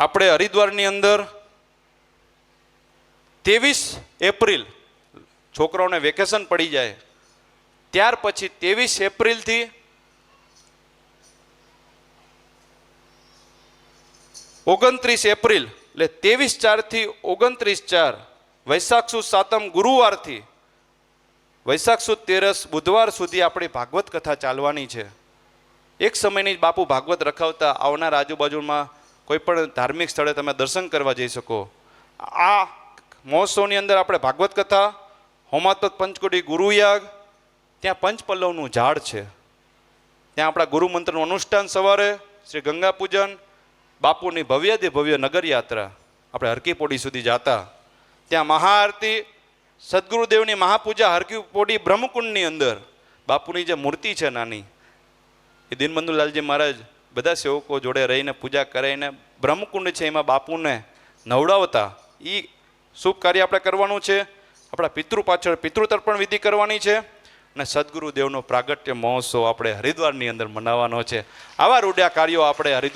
આપણે હરિદ્વારની અંદર ત્રેવીસ એપ્રિલ છોકરાઓને વેકેશન પડી જાય. ત્યાર પછી ત્રેવીસ એપ્રિલથી ઓગણત્રીસ એપ્રિલ, એટલે ત્રેવીસ ચારથી ઓગણત્રીસ ચાર વૈશાખ સુદ સાતમ ગુરુવારથી વૈશાખ સુદ તેરસ બુધવાર સુધી આપણી ભાગવત કથા ચાલવાની છે. એક સમયની જ બાપુ ભાગવત રખાવતા આવનાર આજુબાજુમાં કોઈ પણ ધાર્મિક સ્થળે તમે દર્શન કરવા જઈ શકો. આ મહોત્સવની અંદર આપણે ભાગવત કથા હોમાત્મક પંચકોટી, ગુરુયાગ, ત્યાં પંચપલ્લવનું ઝાડ છે. ત્યાં આપણા ગુરુ મંત્રનું અનુષ્ઠાન સવારે, શ્રી ગંગા પૂજન, બાપુની ભવ્યાદિ ભવ્ય નગર યાત્રા આપણે હરકીપોડી સુધી જાતા. ત્યાં મહાઆરતી, સદગુરુદેવની મહાપૂજા હરકીપોડી બ્રહ્મકુંડની અંદર. બાપુની જે મૂર્તિ છે નાની. એ દિનબંધુલાલજી મહારાજ બધા સેવકો જોડે રહીને પૂજા કરાવીને બ્રહ્મકુંડ છે એમાં બાપુને નવડાવતા. એ શુભ કાર્ય આપણે કરવાનું છે. આપણા પિતૃ પાછળ પિતૃ તર્પણ વિધિ કરવાની છે. અને સદગુરુદેવનો પ્રાગટ્ય મહોત્સવ આપણે હરિદ્વારની અંદર મનાવવાનો છે. આવા રૂડ્યા કાર્યો આપણે હરિદ્વાર